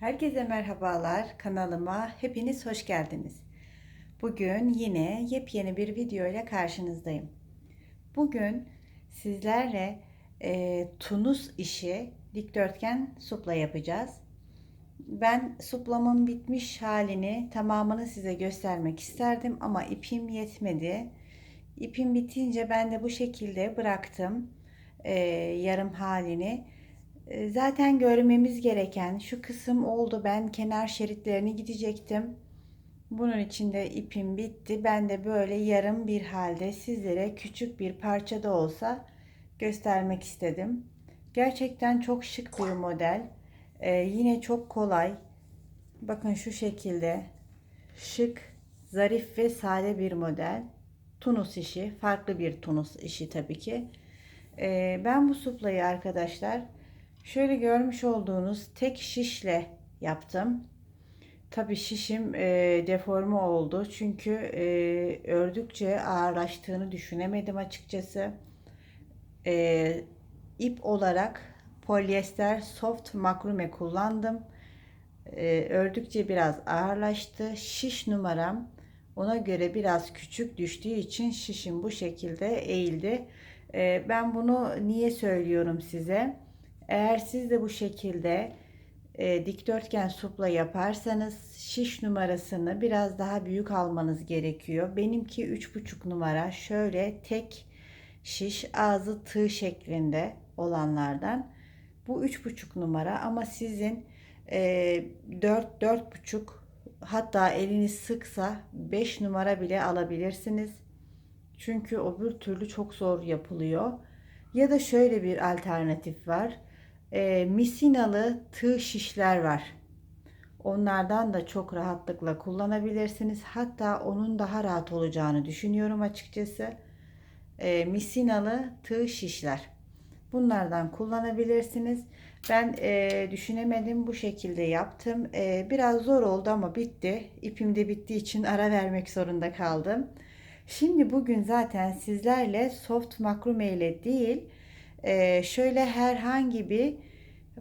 Herkese merhabalar kanalıma hepiniz hoş geldiniz. Bugün yine yepyeni bir video ile karşınızdayım. Bugün sizlerle e, tunus işi dikdörtgen supla yapacağız. Ben suplamın bitmiş halini tamamını size göstermek isterdim ama ipim yetmedi. İpim bitince ben de bu şekilde bıraktım e, yarım halini. E, Zaten görmemiz gereken şu kısım oldu. Ben kenar şeritlerini gidecektim. Bunun için de ipim bitti. Ben de böyle yarım bir halde sizlere küçük bir parça da olsa göstermek istedim. Gerçekten çok şık bir model. Ee, yine çok kolay. Bakın şu şekilde şık, zarif ve sade bir model. Tunus işi, farklı bir Tunus işi tabii ki. Ee, ben bu suplayı arkadaşlar Şöyle görmüş olduğunuz tek şişle yaptım. Tabi şişim e, deforme oldu. Çünkü e, ördükçe ağırlaştığını düşünemedim açıkçası. E, ip olarak polyester soft makrume kullandım. E, ördükçe biraz ağırlaştı. Şiş numaram ona göre biraz küçük düştüğü için şişim bu şekilde eğildi. E, ben bunu niye söylüyorum size? Eğer siz de bu şekilde e, dikdörtgen supla yaparsanız şiş numarasını biraz daha büyük almanız gerekiyor. Benimki 3,5 numara şöyle tek şiş ağzı tığ şeklinde olanlardan. Bu 3,5 numara ama sizin e, 4 4,5 hatta eliniz sıksa 5 numara bile alabilirsiniz. Çünkü öbür türlü çok zor yapılıyor. Ya da şöyle bir alternatif var e, misinalı tığ şişler var. Onlardan da çok rahatlıkla kullanabilirsiniz. Hatta onun daha rahat olacağını düşünüyorum açıkçası. E, misinalı tığ şişler. Bunlardan kullanabilirsiniz. Ben e, düşünemedim bu şekilde yaptım. E, biraz zor oldu ama bitti. İpim de bittiği için ara vermek zorunda kaldım. Şimdi bugün zaten sizlerle soft makrume ile değil ee, şöyle herhangi bir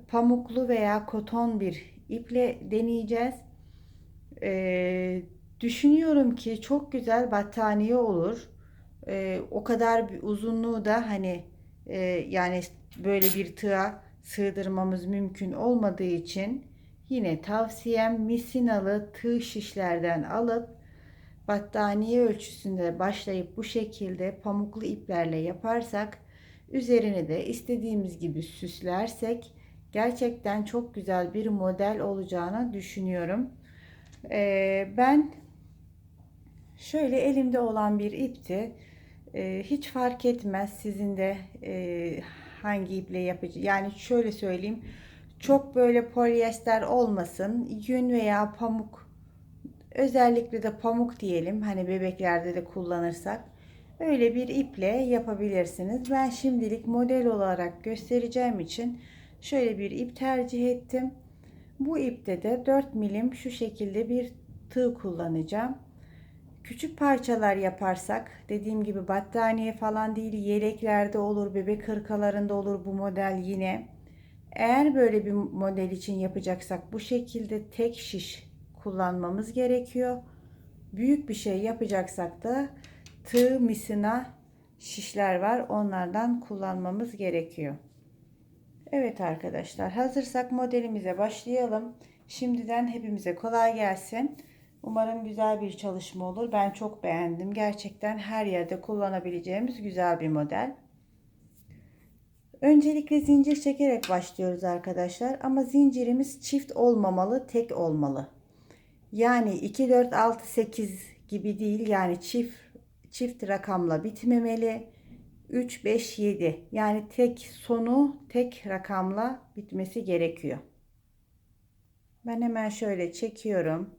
pamuklu veya koton bir iple deneyeceğiz. Ee, düşünüyorum ki çok güzel battaniye olur. Ee, o kadar bir uzunluğu da hani e, yani böyle bir tığa sığdırmamız mümkün olmadığı için yine tavsiyem misinalı tığ şişlerden alıp battaniye ölçüsünde başlayıp bu şekilde pamuklu iplerle yaparsak Üzerini de istediğimiz gibi süslersek gerçekten çok güzel bir model olacağını düşünüyorum. Ee, ben şöyle elimde olan bir ipti. Ee, hiç fark etmez sizin de e, hangi iple yapacağız. Yani şöyle söyleyeyim. Çok böyle polyester olmasın. Yün veya pamuk özellikle de pamuk diyelim. Hani bebeklerde de kullanırsak Öyle bir iple yapabilirsiniz. Ben şimdilik model olarak göstereceğim için şöyle bir ip tercih ettim. Bu ipte de 4 milim şu şekilde bir tığ kullanacağım. Küçük parçalar yaparsak dediğim gibi battaniye falan değil yeleklerde olur bebek hırkalarında olur bu model yine. Eğer böyle bir model için yapacaksak bu şekilde tek şiş kullanmamız gerekiyor. Büyük bir şey yapacaksak da tığ misina şişler var. Onlardan kullanmamız gerekiyor. Evet arkadaşlar hazırsak modelimize başlayalım. Şimdiden hepimize kolay gelsin. Umarım güzel bir çalışma olur. Ben çok beğendim. Gerçekten her yerde kullanabileceğimiz güzel bir model. Öncelikle zincir çekerek başlıyoruz arkadaşlar. Ama zincirimiz çift olmamalı, tek olmalı. Yani 2, 4, 6, 8 gibi değil. Yani çift çift rakamla bitmemeli. 3, 5, 7 yani tek sonu tek rakamla bitmesi gerekiyor. Ben hemen şöyle çekiyorum.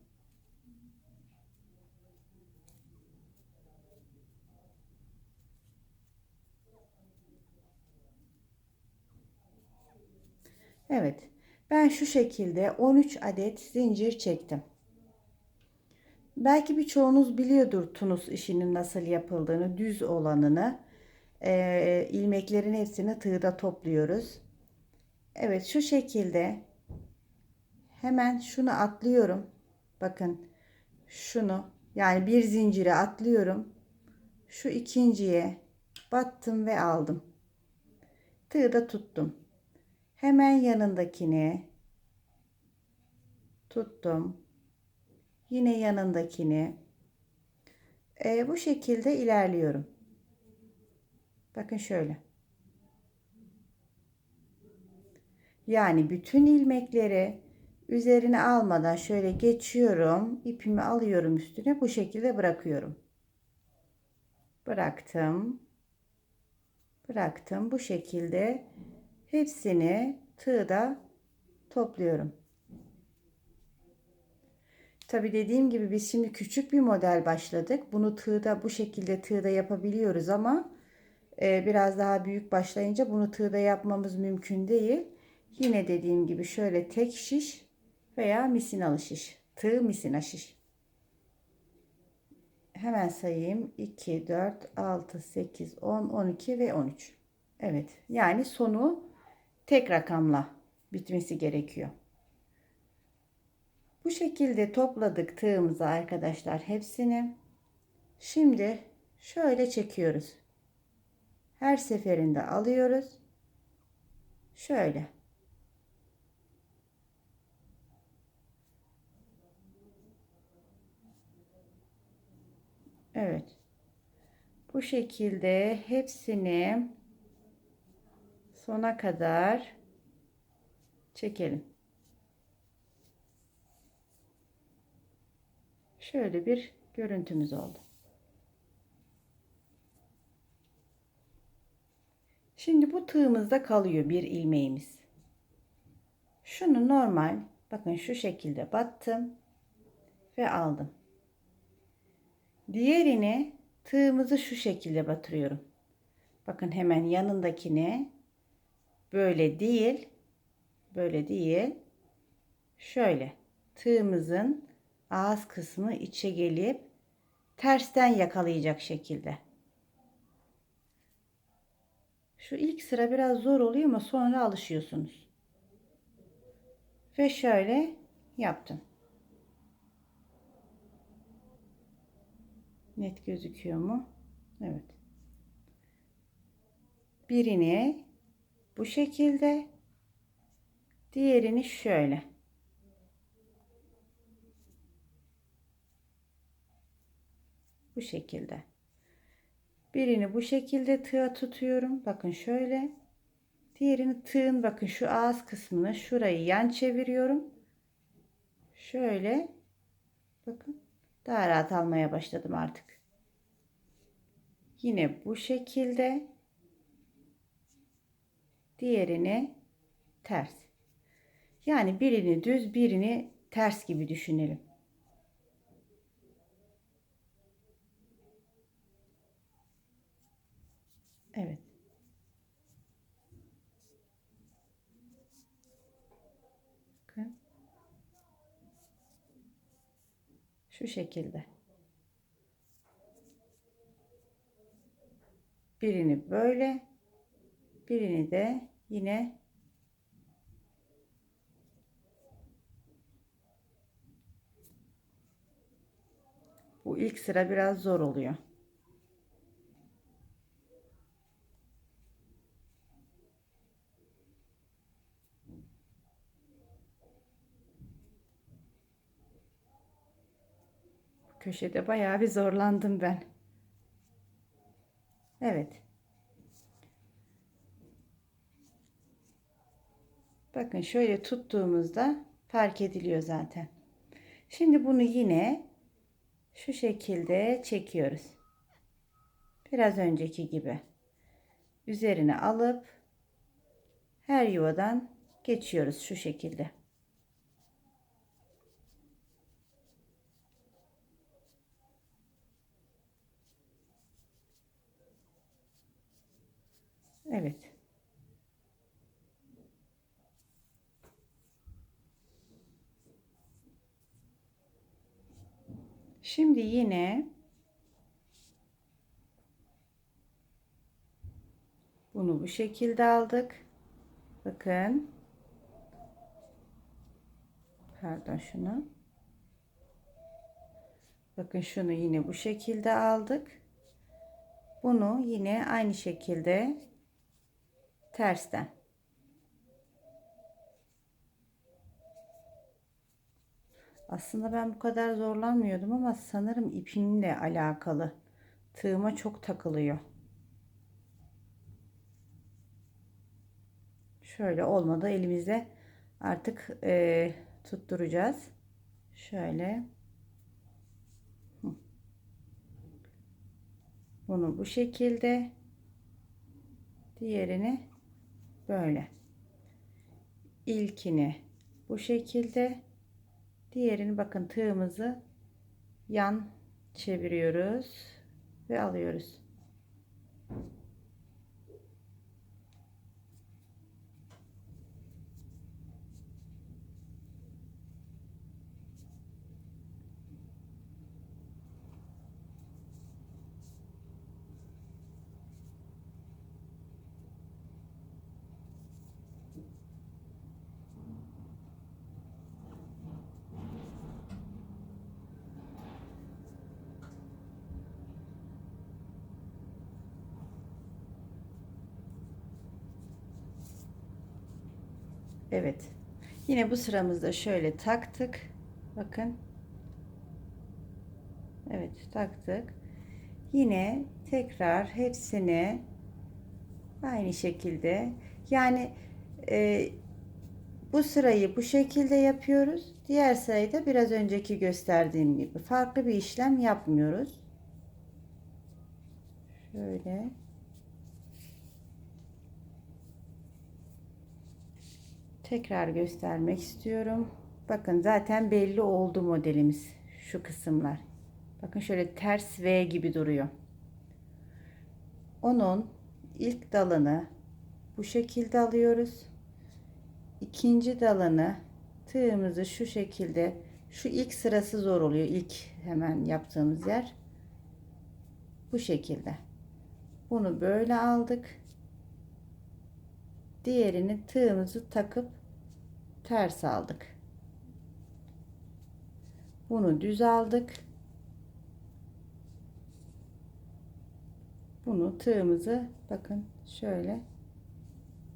Evet. Ben şu şekilde 13 adet zincir çektim. Belki birçoğunuz biliyordur Tunus işinin nasıl yapıldığını, düz olanını. E, ilmeklerin hepsini tığda topluyoruz. Evet şu şekilde hemen şunu atlıyorum. Bakın şunu yani bir zincire atlıyorum. Şu ikinciye battım ve aldım. Tığı da tuttum. Hemen yanındakini tuttum. Yine yanındakini. E, bu şekilde ilerliyorum. Bakın şöyle. Yani bütün ilmekleri üzerine almadan şöyle geçiyorum. ipimi alıyorum üstüne bu şekilde bırakıyorum. Bıraktım. Bıraktım. Bu şekilde hepsini tığda topluyorum. Tabi dediğim gibi biz şimdi küçük bir model başladık. Bunu tığda bu şekilde tığda yapabiliyoruz ama e, biraz daha büyük başlayınca bunu tığda yapmamız mümkün değil. Yine dediğim gibi şöyle tek şiş veya misinalı şiş. Tığ misina şiş. Hemen sayayım. 2, 4, 6, 8, 10, 12 ve 13. Evet. Yani sonu tek rakamla bitmesi gerekiyor. Bu şekilde topladık tığımızı arkadaşlar hepsini. Şimdi şöyle çekiyoruz. Her seferinde alıyoruz. Şöyle. Evet. Bu şekilde hepsini sona kadar çekelim. Şöyle bir görüntümüz oldu. Şimdi bu tığımızda kalıyor bir ilmeğimiz. Şunu normal bakın şu şekilde battım ve aldım. Diğerini tığımızı şu şekilde batırıyorum. Bakın hemen yanındakine böyle değil, böyle değil, şöyle tığımızın ağız kısmı içe gelip tersten yakalayacak şekilde. Şu ilk sıra biraz zor oluyor ama sonra alışıyorsunuz. Ve şöyle yaptım. Net gözüküyor mu? Evet. Birini bu şekilde, diğerini şöyle. Bu şekilde. Birini bu şekilde tığa tutuyorum. Bakın şöyle. Diğerini tığın bakın şu ağız kısmını şurayı yan çeviriyorum. Şöyle. Bakın. Daha rahat almaya başladım artık. Yine bu şekilde. Diğerini ters. Yani birini düz birini ters gibi düşünelim. Evet. Bakın. Şu şekilde. Birini böyle, birini de yine bu ilk sıra biraz zor oluyor. Köşede bayağı bir zorlandım ben. Evet. Bakın şöyle tuttuğumuzda fark ediliyor zaten. Şimdi bunu yine şu şekilde çekiyoruz. Biraz önceki gibi. Üzerine alıp her yuvadan geçiyoruz şu şekilde. Evet. Şimdi yine bunu bu şekilde aldık. Bakın. Pardon şunu. Bakın şunu yine bu şekilde aldık. Bunu yine aynı şekilde tersten. Aslında ben bu kadar zorlanmıyordum ama sanırım ipimle alakalı. Tığıma çok takılıyor. Şöyle olmadı elimizde artık e, tutturacağız. Şöyle. Bunu bu şekilde. Diğerini böyle. İlkini bu şekilde. Diğerini bakın tığımızı yan çeviriyoruz ve alıyoruz. Evet. Yine bu sıramızda şöyle taktık. Bakın. Evet taktık. Yine tekrar hepsini aynı şekilde yani e, bu sırayı bu şekilde yapıyoruz. Diğer sırayı da biraz önceki gösterdiğim gibi farklı bir işlem yapmıyoruz. Şöyle. Tekrar göstermek istiyorum. Bakın zaten belli oldu modelimiz şu kısımlar. Bakın şöyle ters V gibi duruyor. Onun ilk dalını bu şekilde alıyoruz. İkinci dalını tığımızı şu şekilde şu ilk sırası zor oluyor. İlk hemen yaptığımız yer bu şekilde. Bunu böyle aldık. Diğerini tığımızı takıp ters aldık. Bunu düz aldık. Bunu tığımızı bakın şöyle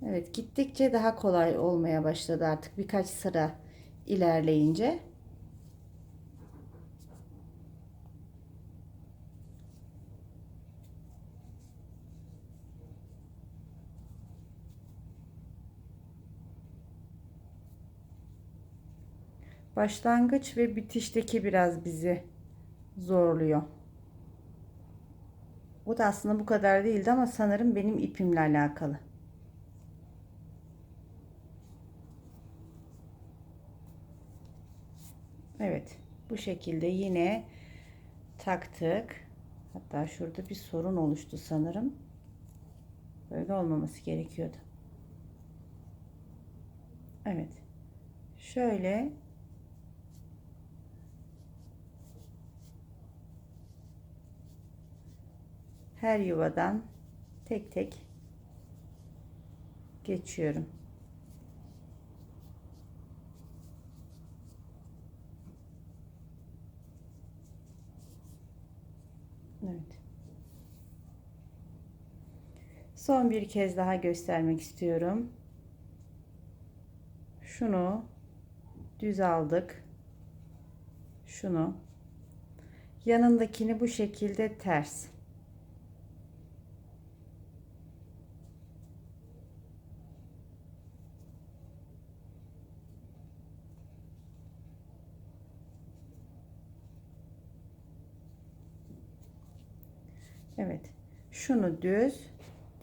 Evet gittikçe daha kolay olmaya başladı artık birkaç sıra ilerleyince. Başlangıç ve bitişteki biraz bizi zorluyor. O da aslında bu kadar değildi ama sanırım benim ipimle alakalı. Evet. Bu şekilde yine taktık. Hatta şurada bir sorun oluştu sanırım. Böyle olmaması gerekiyordu. Evet. Şöyle her yuvadan tek tek geçiyorum. Evet. Son bir kez daha göstermek istiyorum. Şunu düz aldık. Şunu yanındakini bu şekilde ters. Evet. Şunu düz.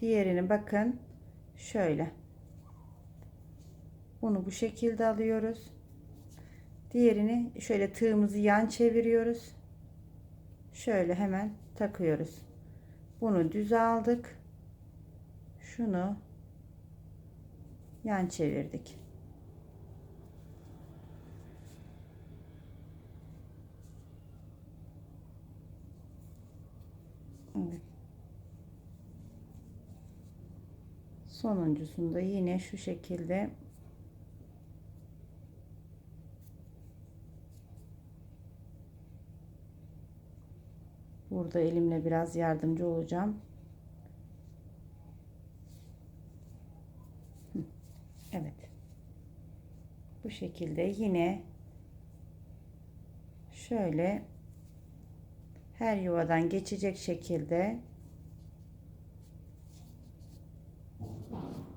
Diğerini bakın. Şöyle. Bunu bu şekilde alıyoruz. Diğerini şöyle tığımızı yan çeviriyoruz. Şöyle hemen takıyoruz. Bunu düz aldık. Şunu yan çevirdik. Evet. Sonuncusunda yine şu şekilde Burada elimle biraz yardımcı olacağım. Evet. Bu şekilde yine şöyle her yuvadan geçecek şekilde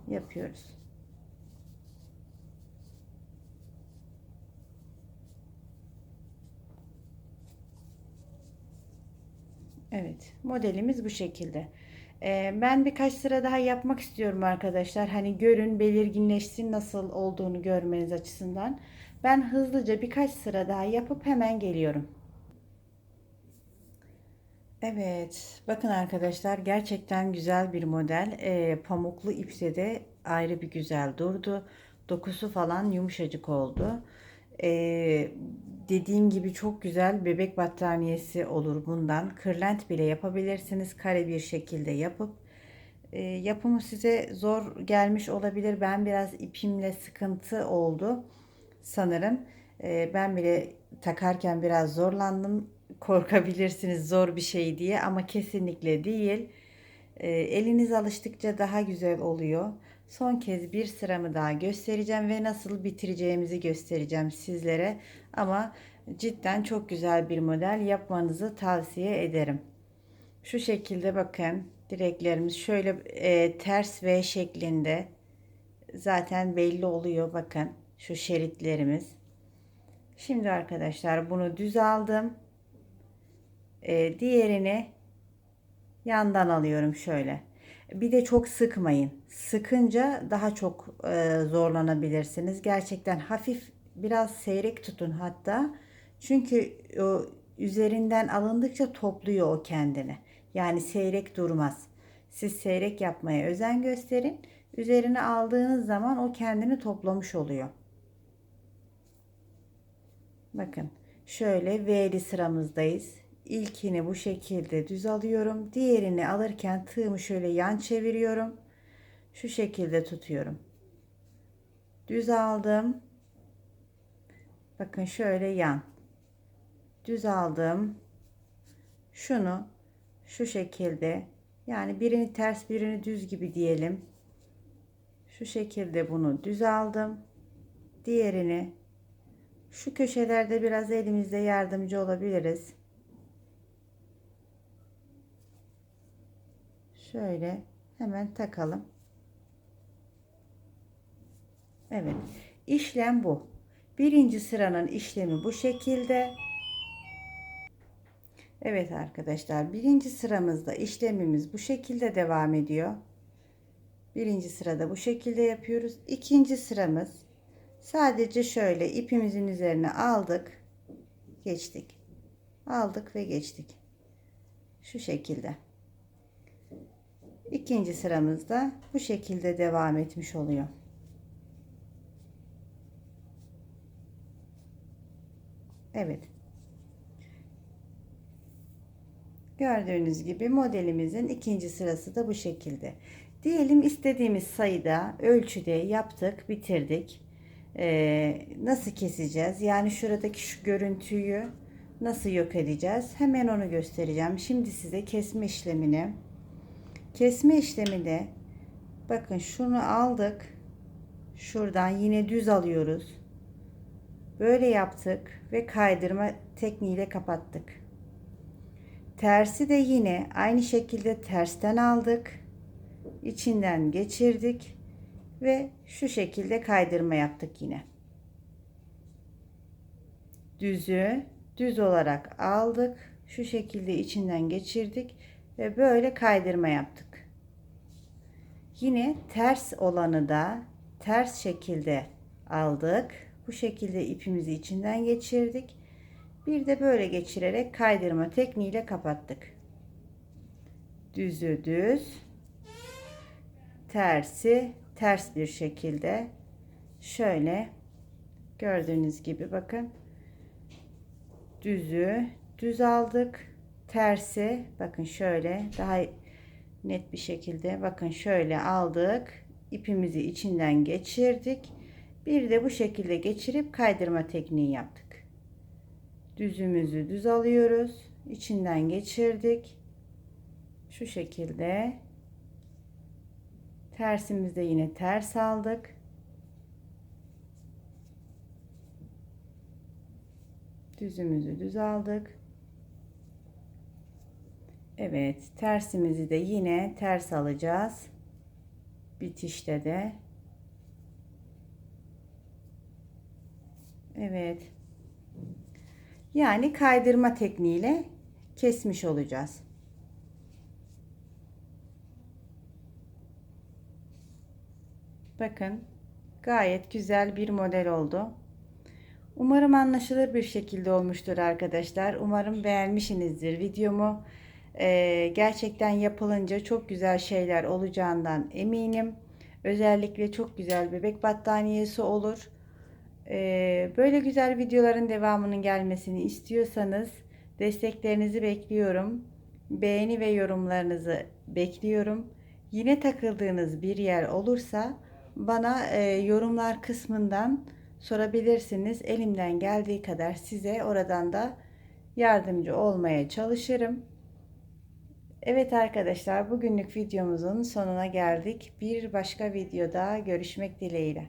yapıyoruz. Evet, modelimiz bu şekilde. Ee, ben birkaç sıra daha yapmak istiyorum arkadaşlar. Hani görün, belirginleşsin nasıl olduğunu görmeniz açısından. Ben hızlıca birkaç sıra daha yapıp hemen geliyorum. Evet, bakın arkadaşlar gerçekten güzel bir model. Ee, pamuklu ipse de ayrı bir güzel durdu. Dokusu falan yumuşacık oldu. Ee, dediğim gibi çok güzel bebek battaniyesi olur bundan. Kırlent bile yapabilirsiniz. Kare bir şekilde yapıp. Ee, yapımı size zor gelmiş olabilir. Ben biraz ipimle sıkıntı oldu sanırım. Ee, ben bile takarken biraz zorlandım. Korkabilirsiniz zor bir şey diye ama kesinlikle değil. Ee, eliniz alıştıkça daha güzel oluyor. Son kez bir sıramı daha göstereceğim ve nasıl bitireceğimizi göstereceğim sizlere. Ama cidden çok güzel bir model yapmanızı tavsiye ederim. Şu şekilde bakın direklerimiz şöyle e, ters V şeklinde zaten belli oluyor bakın şu şeritlerimiz. Şimdi arkadaşlar bunu düz aldım. E, diğerini yandan alıyorum şöyle. Bir de çok sıkmayın. Sıkınca daha çok e, zorlanabilirsiniz. Gerçekten hafif biraz seyrek tutun hatta. Çünkü o üzerinden alındıkça topluyor o kendini. Yani seyrek durmaz. Siz seyrek yapmaya özen gösterin. Üzerine aldığınız zaman o kendini toplamış oluyor. Bakın şöyle V'li sıramızdayız. İlkini bu şekilde düz alıyorum. Diğerini alırken tığımı şöyle yan çeviriyorum. Şu şekilde tutuyorum. Düz aldım. Bakın şöyle yan. Düz aldım. Şunu şu şekilde yani birini ters birini düz gibi diyelim. Şu şekilde bunu düz aldım. Diğerini şu köşelerde biraz elimizde yardımcı olabiliriz. Şöyle hemen takalım. Evet. işlem bu. Birinci sıranın işlemi bu şekilde. Evet arkadaşlar. Birinci sıramızda işlemimiz bu şekilde devam ediyor. Birinci sırada bu şekilde yapıyoruz. İkinci sıramız sadece şöyle ipimizin üzerine aldık. Geçtik. Aldık ve geçtik. Şu şekilde. İkinci sıramızda bu şekilde devam etmiş oluyor. Evet. Gördüğünüz gibi modelimizin ikinci sırası da bu şekilde. Diyelim istediğimiz sayıda ölçüde yaptık, bitirdik. Ee, nasıl keseceğiz? Yani şuradaki şu görüntüyü nasıl yok edeceğiz? Hemen onu göstereceğim. Şimdi size kesme işlemini Kesme işleminde bakın şunu aldık. Şuradan yine düz alıyoruz. Böyle yaptık ve kaydırma tekniğiyle kapattık. Tersi de yine aynı şekilde tersten aldık. içinden geçirdik ve şu şekilde kaydırma yaptık yine. Düzü düz olarak aldık. Şu şekilde içinden geçirdik ve böyle kaydırma yaptık. Yine ters olanı da ters şekilde aldık. Bu şekilde ipimizi içinden geçirdik. Bir de böyle geçirerek kaydırma tekniğiyle kapattık. Düzü düz, tersi ters bir şekilde şöyle gördüğünüz gibi bakın düzü düz aldık tersi bakın şöyle daha net bir şekilde bakın şöyle aldık ipimizi içinden geçirdik bir de bu şekilde geçirip kaydırma tekniği yaptık düzümüzü düz alıyoruz içinden geçirdik. Şu şekilde. Tersimizde yine ters aldık. Düzümüzü düz aldık. Evet, tersimizi de yine ters alacağız. Bitişte de. Evet. Yani kaydırma tekniğiyle kesmiş olacağız. Bakın gayet güzel bir model oldu. Umarım anlaşılır bir şekilde olmuştur arkadaşlar. Umarım beğenmişsinizdir videomu. Ee, gerçekten yapılınca çok güzel şeyler olacağından eminim. Özellikle çok güzel bebek battaniyesi olur. Ee, böyle güzel videoların devamının gelmesini istiyorsanız desteklerinizi bekliyorum. Beğeni ve yorumlarınızı bekliyorum. Yine takıldığınız bir yer olursa bana e, yorumlar kısmından sorabilirsiniz. Elimden geldiği kadar size oradan da yardımcı olmaya çalışırım. Evet arkadaşlar bugünlük videomuzun sonuna geldik. Bir başka videoda görüşmek dileğiyle.